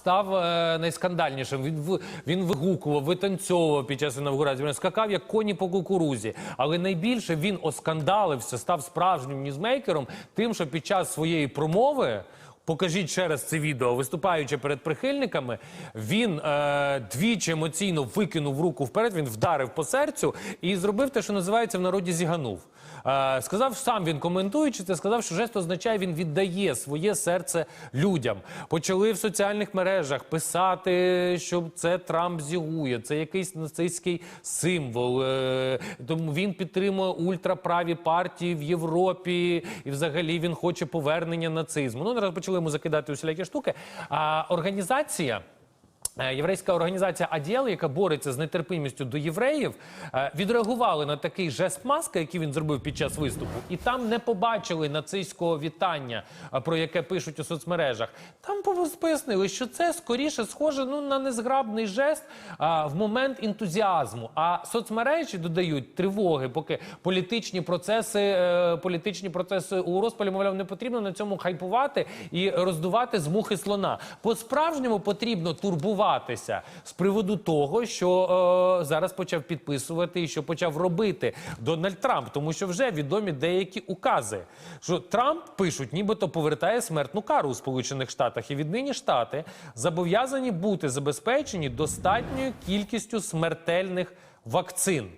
став е, найскандальнішим. Він він вигукував, витанцьовував під час інавгурації. Він скакав як коні по кукурузі. Але найбільше він оскандалився, став справжнім ньюзмейкером, тим, що під час своєї промови. Покажіть ще раз це відео, виступаючи перед прихильниками, він е, двічі емоційно викинув руку вперед, він вдарив по серцю і зробив те, що називається в народі зіганув. Е, сказав сам він коментуючи це, сказав, що жест означає, він віддає своє серце людям. Почали в соціальних мережах писати, що це Трамп зігує, це якийсь нацистський символ. Е, тому він підтримує ультраправі партії в Європі, і взагалі він хоче повернення нацизму. Ну, наразі почали йому закидати усілякі штуки. А організація. Е, Єврейська організація АДІЛ, яка бореться з нетерпимістю до євреїв, е, відреагували на такий жест маска, який він зробив під час виступу, і там не побачили нацистського вітання, е, про яке пишуть у соцмережах. Там пояснили, що це скоріше схоже ну, на незграбний жест а, в момент ентузіазму. А соцмережі додають тривоги, поки політичні процеси, е, політичні процеси у розпалі, мовляв, не потрібно на цьому хайпувати і роздувати з мухи слона. По-справжньому потрібно турбуватися з приводу того, що е, зараз почав підписувати і що почав робити Дональд Трамп, тому що вже відомі деякі укази. Що Трамп пишуть, нібито повертає смертну кару у Сполучених Штатах, і віднині штати зобов'язані бути забезпечені достатньою кількістю смертельних вакцин.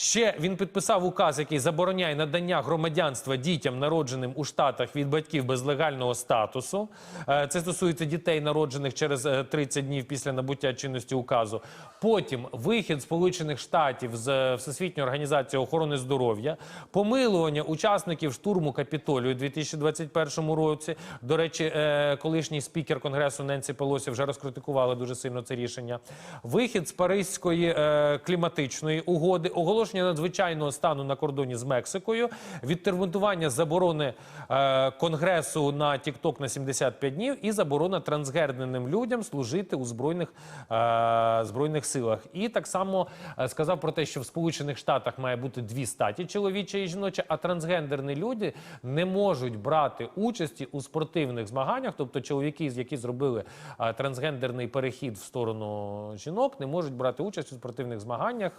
Ще він підписав указ, який забороняє надання громадянства дітям, народженим у Штатах від батьків без легального статусу. Е, Це стосується дітей, народжених через е, 30 днів після набуття чинності указу. Потім вихід Сполучених Штатів з е, Всесвітньої організації охорони здоров'я, помилування учасників штурму Капітолію у 2021 році. До речі, е, колишній спікер Конгресу Ненсі Пелосі вже розкритикували дуже сильно це рішення. Вихід з Паризької е, кліматичної угоди, оголошення надзвичайного стану на кордоні з Мексикою, відтермінування заборони е, Конгресу на TikTok на 75 днів і заборона трансгендерним людям служити у збройних, е, збройних силах. І так само е, сказав про те, що в Сполучених Штатах має бути дві статі чоловіча і жіноча, а трансгендерні люди не можуть брати участі у спортивних змаганнях, тобто чоловіки, які зробили трансгендерний перехід в сторону жінок, не можуть брати участь у спортивних змаганнях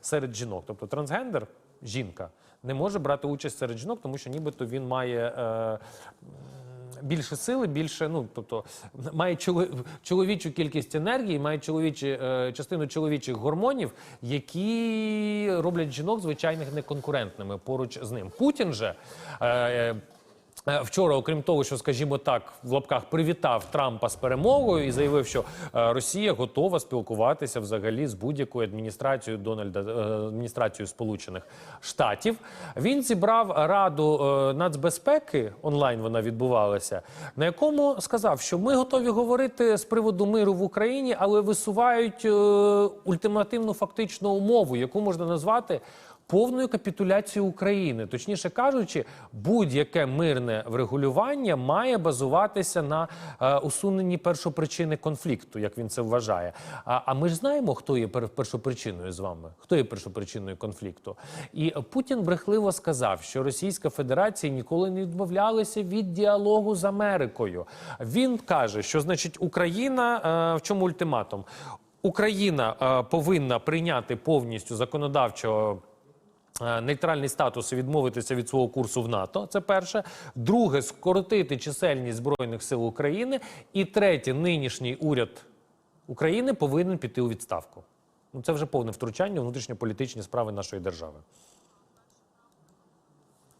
серед жінок. Тобто трансгендер, жінка, не може брати участь серед жінок, тому що нібито він має. Е, Більше сили, більше, ну тобто має чоло- чоловічу кількість енергії, має чоловічі е, частину чоловічих гормонів, які роблять жінок звичайних неконкурентними поруч з ним. Путін же. Е, Вчора, окрім того, що, скажімо так, в лапках привітав Трампа з перемогою і заявив, що е, Росія готова спілкуватися взагалі з будь-якою адміністрацією Дональда е, адміністрацією Сполучених Штатів. Він зібрав раду е, нацбезпеки онлайн. Вона відбувалася, на якому сказав, що ми готові говорити з приводу миру в Україні, але висувають е, ультимативну фактичну умову, яку можна назвати повною капітуляцією України. Точніше кажучи, будь-яке мирне врегулювання має базуватися на е, усуненні першопричини конфлікту, як він це вважає. А, а ми ж знаємо, хто є першопричиною з вами, хто є першопричиною конфлікту. І Путін брехливо сказав, що Російська Федерація ніколи не відмовлялася від діалогу з Америкою. Він каже, що значить Україна е, в чому ультиматум? Україна е, повинна прийняти повністю законодавчо. Е, Нейтральний статус і відмовитися від свого курсу в НАТО. Це перше. Друге, скоротити чисельність збройних сил України. І третє, нинішній уряд України повинен піти у відставку. Ну це вже повне втручання у внутрішньополітичні справи нашої держави.